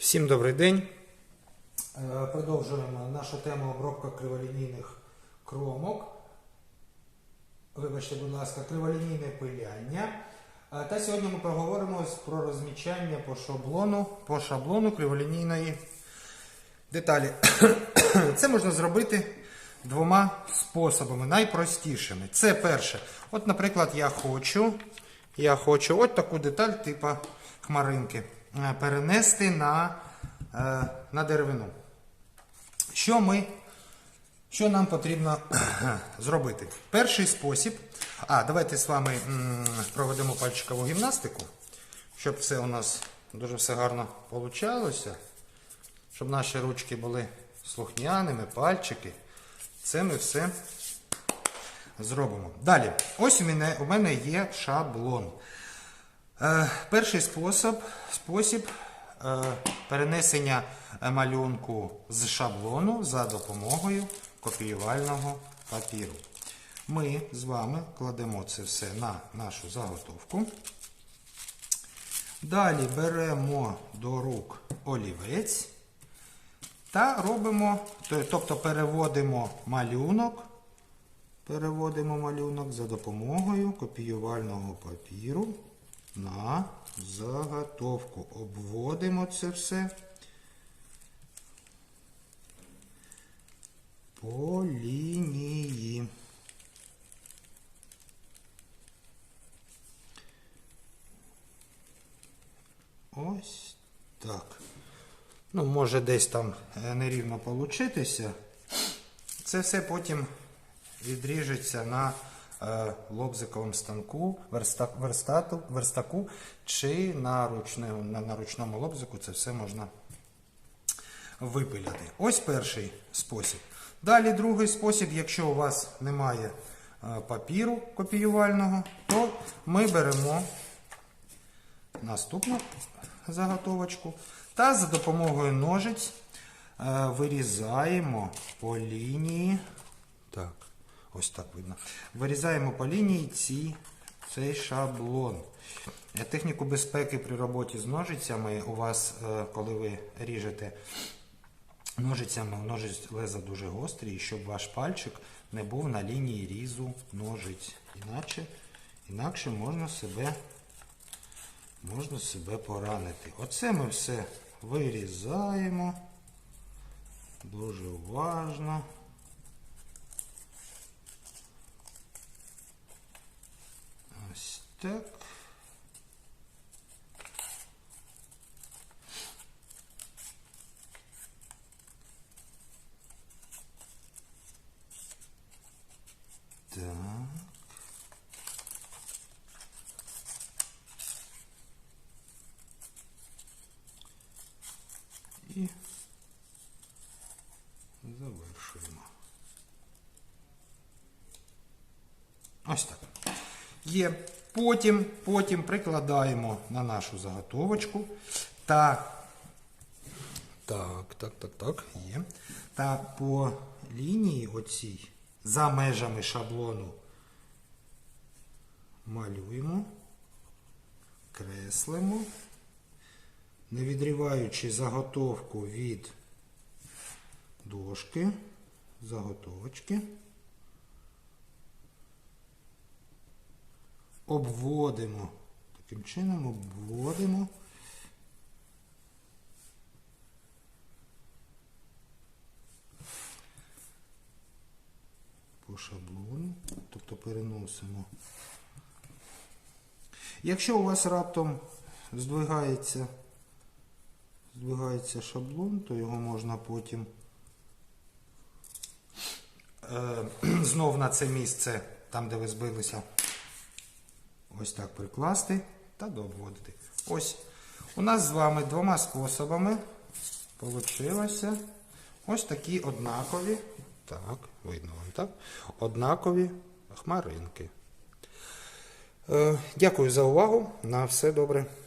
Всім добрий день. Е, Продовжуємо нашу тему обробка криволінійних кромок. Вибачте, будь ласка, криволінійне пиляння. Е, Та сьогодні ми поговоримо про розмічання по шаблону, по шаблону криволінійної деталі. Це можна зробити двома способами, найпростішими. Це перше. От, наприклад, я хочу, я хочу от таку деталь типу хмаринки перенести на, е, на деревину. Що ми, що нам потрібно зробити? Перший спосіб. А, давайте з вами проведемо пальчикову гімнастику, щоб все у нас дуже все гарно получалося щоб наші ручки були слухняними, пальчики. Це ми все зробимо. Далі, ось у мене, у мене є шаблон. Е, перший спосіб, спосіб е, перенесення е, малюнку з шаблону за допомогою копіювального папіру. Ми з вами кладемо це все на нашу заготовку. Далі беремо до рук олівець та робимо, тобто переводимо малюнок, переводимо малюнок за допомогою копіювального папіру на заготовку. Обводимо це все по лінії. Ось так. Ну, може десь там е, нерівно получитися. Це все потім відріжеться на лобзиковому станку, верстак, верстату, верстаку чи на, ручному, на, на ручному лобзику це все можна випиляти. Ось перший спосіб. Далі другий спосіб, якщо у вас немає е, папіру копіювального, то ми беремо наступну заготовочку. Та за допомогою ножиць е, вирізаємо по лінії. Так, ось так видно. Вирізаємо по лінії ці, цей шаблон. Е, Техніку безпеки при роботі з ножицями у вас, е, коли ви ріжете ножицями, ножиць леза дуже гострі, щоб ваш пальчик не був на лінії різу ножиць. Іначе, інакше можна себе можна себе поранити. Оце ми все вирізаємо дуже уважно. так. Так. І завершуємо. Ось так. Є. Потім, потім прикладаємо на нашу заготовочку. Та так, так, так, так, є. Та по лінії оцій за межами шаблону малюємо, креслимо. Не відриваючи заготовку від дошки, заготовочки, обводимо, таким чином обводимо по шаблону, тобто переносимо. Якщо у вас раптом здвигається здвигається шаблон, то його можна потім е, знов на це місце, там де ви збилися, ось так прикласти та дообводити. Ось у нас з вами двома способами вийшлося ось такі однакові, так, видно вам, так? Однакові хмаринки. Е, дякую за увагу. На все добре.